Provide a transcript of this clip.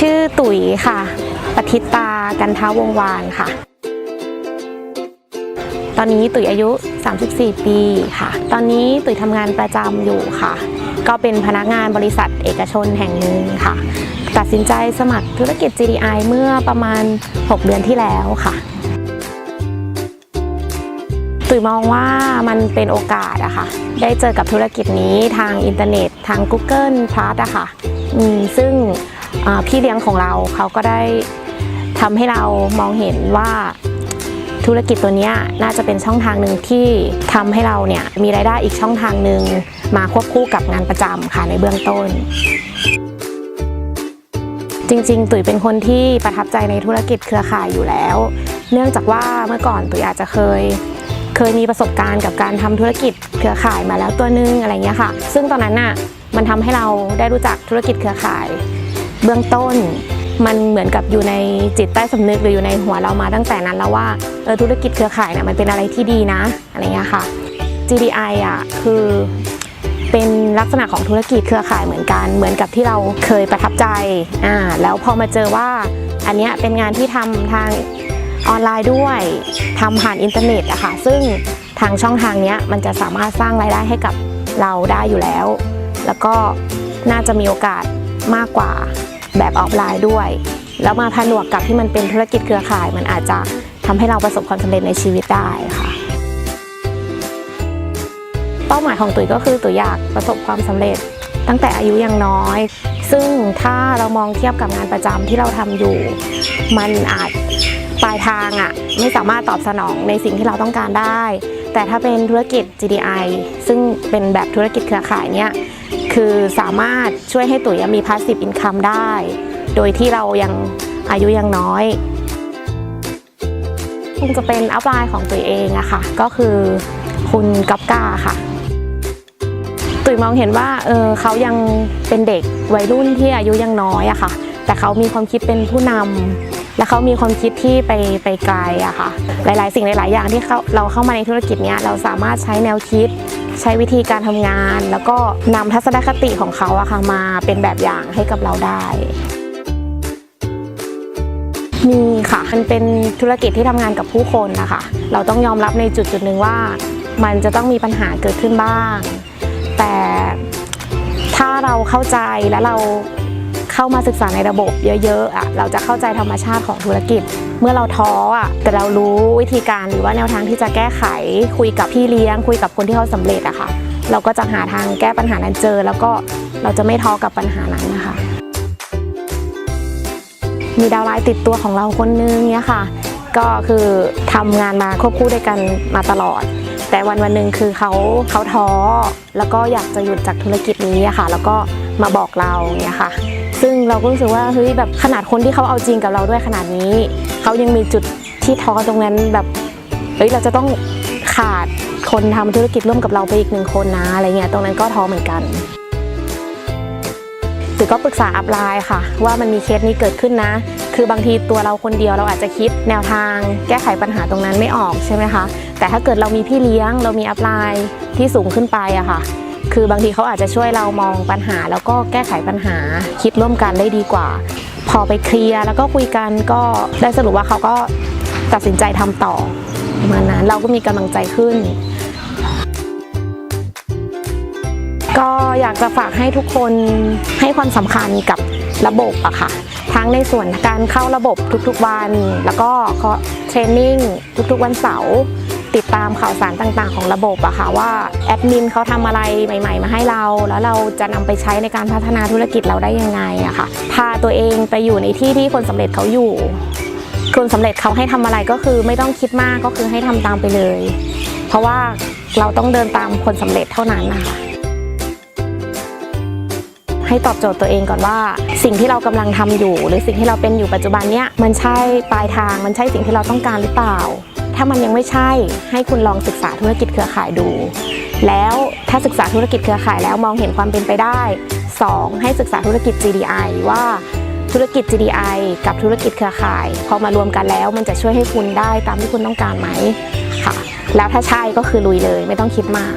ชื่อตุ๋ยค่ะปทิตากันท้าวงวานค่ะ ตอนนี้ตุ๋ยอายุ 34 ปีค่ะ ตอนนี้ตุ๋ยทำงานประจำอยู่ค่ะ ก็เป็นพนักงานบริษัทเอกชนแห่งหนึ่งค่ะ ตัดสินใจสมัครธุรกิจ GDI เมื่อประมาณ 6 เดือนที่แล้วค่ะตุ๋ยมองว่ามันเป็นโอกาสอะค่ะ ได้เจอกับธุรกิจนี้ทางอินเทอร์เน็ต ทาง Google Plus อะค่ะ ซึ่ง พี่เลี้ยงของเราเขาก็ได้ทำให้เรามองเห็นว่าธุรกิจตัวนี้น่าจะเป็นช่องทางหนึ่งที่ทำให้เราเนี่ยมีรายได้อีกช่องทางหนึ่งมาควบคู่กับงานประจำค่ะในเบื้องต้น จริงๆ ตุ๋ยเป็นคนที่ประทับใจในธุรกิจเครือข่ายอยู่แล้ว เนื่องจากว่าเมื่อก่อนตุ๋ยอาจจะเคยเคยมีประสบการณ์กับการทำธุรกิจเครือข่ายมาแล้วตัวนึงอะไรเงี้ยค่ะ ซึ่งตอนนั้นน่ะมันทำให้เราได้รู้จักธุรกิจเครือข่าย เบื้องต้น มันเหมือนกับอยู่ในจิตใต้สำนึกหรืออยู่ในหัวเรามาตั้งแต่นั้นแล้วว่าเออธุรกิจเครือข่ายเนี่ยมันเป็นอะไรที่ดีนะอะไรเงี้ยค่ะ GDI อะคือเป็นลักษณะของธุรกิจเครือข่ายเหมือนกัน เหมือนกับที่เราเคยประทับใจอ่าแล้วพอมาเจอว่าอันเนี้ยเป็นงานที่ทำทางออนไลน์ด้วยทำผ่านอินเทอร์เน็ตอะค่ะซึ่งทางช่องทางเนี้ยมันจะสามารถสร้างรายได้ให้กับเราได้อยู่แล้ว แล้วก็น่าจะมีโอกาสมากกว่า แบบออฟไลน์ด้วย แล้วมาผนวกกับที่มันเป็นธุรกิจเครือข่าย มันอาจจะทำให้เราประสบความสำเร็จในชีวิตได้ค่ะ เป้าหมายของตุ๋ยก็คือตุ๋ยอยากประสบความสำเร็จตั้งแต่อายุยังน้อย ซึ่งถ้าเรามองเทียบกับงานประจำที่เราทำอยู่ มันอาจปลายทางอะไม่สามารถตอบสนองในสิ่งที่เราต้องการได้ แต่ถ้าเป็นธุรกิจ GDI ซึ่งเป็นแบบธุรกิจเครือข่ายเนี่ย คือสามารถช่วยให้ตุ๋ยมีพาสซีฟอินคัมได้ โดยที่เรายังอายุยังน้อยคงจะเป็นอัพไลน์ของตุ๋ยเองอะค่ะ ก็คือคุณกัปกาค่ะ ตุ๋ยมองเห็นว่าเออเขายังเป็นเด็กวัยรุ่นที่อายุยังน้อยอะค่ะ แต่เขามีความคิดเป็นผู้นำ และเขามีความคิดที่ไปไปไกลอะค่ะ หลาย ๆ สิ่งหลาย ๆ อย่างที่เขาเราเข้ามาในธุรกิจเนี้ยเราสามารถใช้แนวคิด ใช้วิธีการทำงาน แล้วก็นำทัศนคติของเขาอะค่ะมาเป็นแบบอย่างให้กับเราได้มีค่ะมันเป็นธุรกิจที่ทำงานกับผู้คนนะคะ เราต้องยอมรับในจุดจุดหนึ่งว่า มันจะต้องมีปัญหาเกิดขึ้นบ้าง แต่ถ้าเราเข้าใจและเรา เข้ามาศึกษาในระบบเยอะๆอะเราจะเข้าใจธรรมชาติของธุรกิจ เมื่อเราท้ออะแต่เรารู้วิธีการหรือว่าแนวทางที่จะแก้ไข คุยกับพี่เลี้ยง คุยกับคนที่เขาสำเร็จอะค่ะ เราก็จะหาทางแก้ปัญหานั้นเจอ แล้วก็เราจะไม่ท้อกับปัญหานั้นนะคะมีดาวไลน์ติดตัวของเราคนนึงเนี่ยค่ะ ก็คือทำงานมาควบคู่ด้วยกันมาตลอด แต่วันวันหนึ่งคือเขาเขาท้อ แล้วก็อยากจะหยุดจากธุรกิจนี้อะค่ะ แล้วก็มาบอกเราเนี่ยค่ะ ซึ่งเราก็รู้สึกว่าเฮ้ยแบบขนาดคนที่เขาเอาจริงกับเราด้วยขนาดนี้ เขายังมีจุดที่ท้อตรงนั้นแบบเฮ้ยเราจะต้องขาดคนทำธุรกิจร่วมกับเราไปอีกหนึ่งคนนะอะไรเงี้ยตรงนั้นก็ท้อเหมือนกันตือก็ปรึกษาอัพไลน์ค่ะ ว่ามันมีเคสนี้เกิดขึ้นนะ คือบางทีตัวเราคนเดียวเราอาจจะคิดแนวทางแก้ไขปัญหาตรงนั้นไม่ออกใช่ไหมคะแต่ถ้าเกิดเรามีพี่เลี้ยง เรามีอัพไลน์ที่สูงขึ้นไปอะค่ะ คือบางทีเขาอาจจะช่วยเรามองปัญหา แล้วก็แก้ไขปัญหาคิดร่วมกันได้ดีกว่า พอไปเคลียร์แล้วก็คุยกันก็ได้สรุปว่าเขาก็ตัดสินใจทำต่อประมาณนั้นเราก็มีกำลังใจขึ้น ก็อยากจะฝากให้ทุกคนให้ความสำคัญกับระบบอะค่ะ ทั้งในส่วนการเข้าระบบทุกๆวัน แล้วก็เทรนนิ่งทุกๆวันเสาร์ ติดตามข่าวสารต่างๆ ของระบบอะค่ะว่าแอดมินเขาทำอะไรใหม่ ๆ มาให้เรา แล้วเราจะนำไปใช้ในการพัฒนาธุรกิจเราได้ยังไงอะค่ะพาตัวเองไปอยู่ในที่ที่คนสำเร็จเขาอยู่ คนสำเร็จเขาให้ทำอะไรก็คือไม่ต้องคิดมากก็คือให้ทำตามไปเลย เพราะว่าเราต้องเดินตามคนสำเร็จเท่านั้นนะคะให้ตอบโจทย์ตัวเองก่อนว่า สิ่งที่เรากำลังทำอยู่ หรือสิ่งที่เราเป็นอยู่ปัจจุบันเนี้ยมันใช่ปลายทางมันใช่สิ่งที่เราต้องการหรือเปล่า ถ้ามันยังไม่ใช่ ให้คุณลองศึกษาธุรกิจเครือข่ายดู แล้วถ้าศึกษาธุรกิจเครือข่ายแล้วมองเห็นความเป็นไปได้ 2. ให้ศึกษาธุรกิจ GDI ว่าธุรกิจ GDI กับธุรกิจเครือข่าย พอมารวมกันแล้วมันจะช่วยให้คุณได้ตามที่คุณต้องการไหมค่ะ แล้วถ้าใช่ก็คือลุยเลยไม่ต้องคิดมาก